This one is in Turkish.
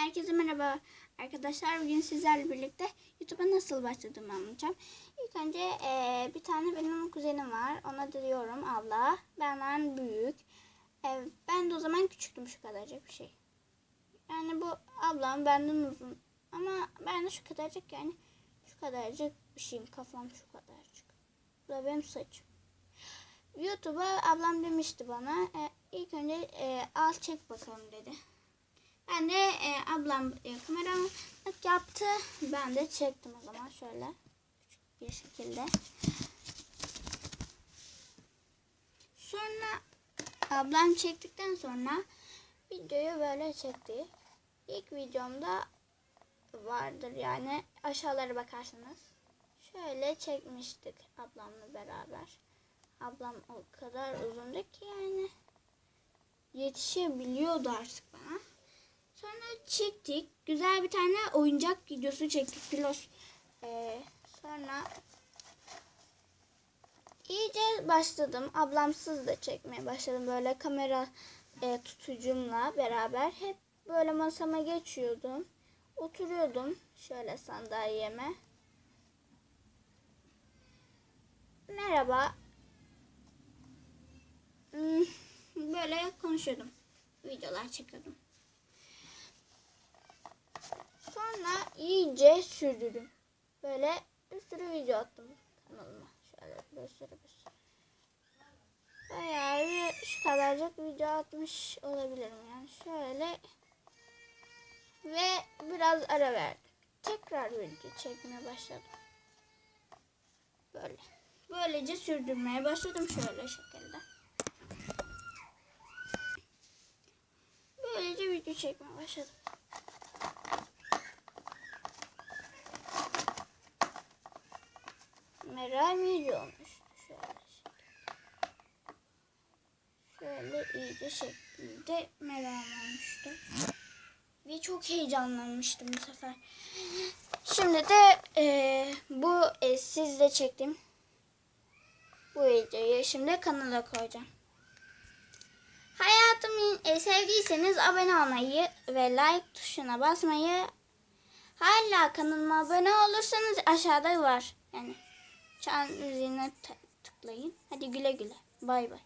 Herkese merhaba arkadaşlar. Bugün sizlerle birlikte YouTube'a nasıl başladığımı anlatacağım. İlk önce eee, bir tane benim kuzenim var. Ona diyorum abla. Benden büyük. Eee, ben de o zaman küçüktüm şu kadarcık bir şey. Yani bu ablam benden uzun. Ama ben de şu kadarcık yani şu kadarcık bir şeyim. Kafam şu kadarcık. Bu da benim saçım. YouTube'a ablam demişti bana. E, ilk önce e, al çek bakalım dedi. Ben e, ablam e, kameramanlık yaptı. Ben de çektim o zaman şöyle. Küçük bir şekilde. Sonra ablam çektikten sonra videoyu böyle çekti. İlk videomda vardır yani aşağılara bakarsanız. Şöyle çekmiştik ablamla beraber. Ablam o kadar uzundu ki yani yetişebiliyordu artık çektik. Güzel bir tane oyuncak videosu çektik. Pilos. Ee, sonra iyice başladım. Ablamsız da çekmeye başladım. Böyle kamera e, tutucumla beraber hep böyle masama geçiyordum. Oturuyordum şöyle sandalyeme. Merhaba. Hmm, Böyle konuşuyordum. Videolar çekiyordum. Sonra iyice sürdürdüm. Böyle bir sürü video attım kanalıma. Şöyle bir sürü bir sürü. Bayağı bir şu kadarcık video atmış olabilirim yani. Şöyle ve biraz ara verdim. Tekrar video çekmeye başladım. Böyle. Böylece sürdürmeye başladım şöyle şekilde. Böylece video çekmeye başladım. Meral video olmuştu şöyle. Şöyle iyice şekilde meral olmuştu. Ve çok heyecanlanmıştım bu sefer. Şimdi de eee, bu e, sizle çektim. Bu videoyu şimdi kanala koyacağım. Hayatımı e, sevdiyseniz abone olmayı ve like tuşuna basmayı hala kanalıma abone olursanız aşağıda var. Yani çan ziline tıklayın. Hadi güle güle. Bay bay.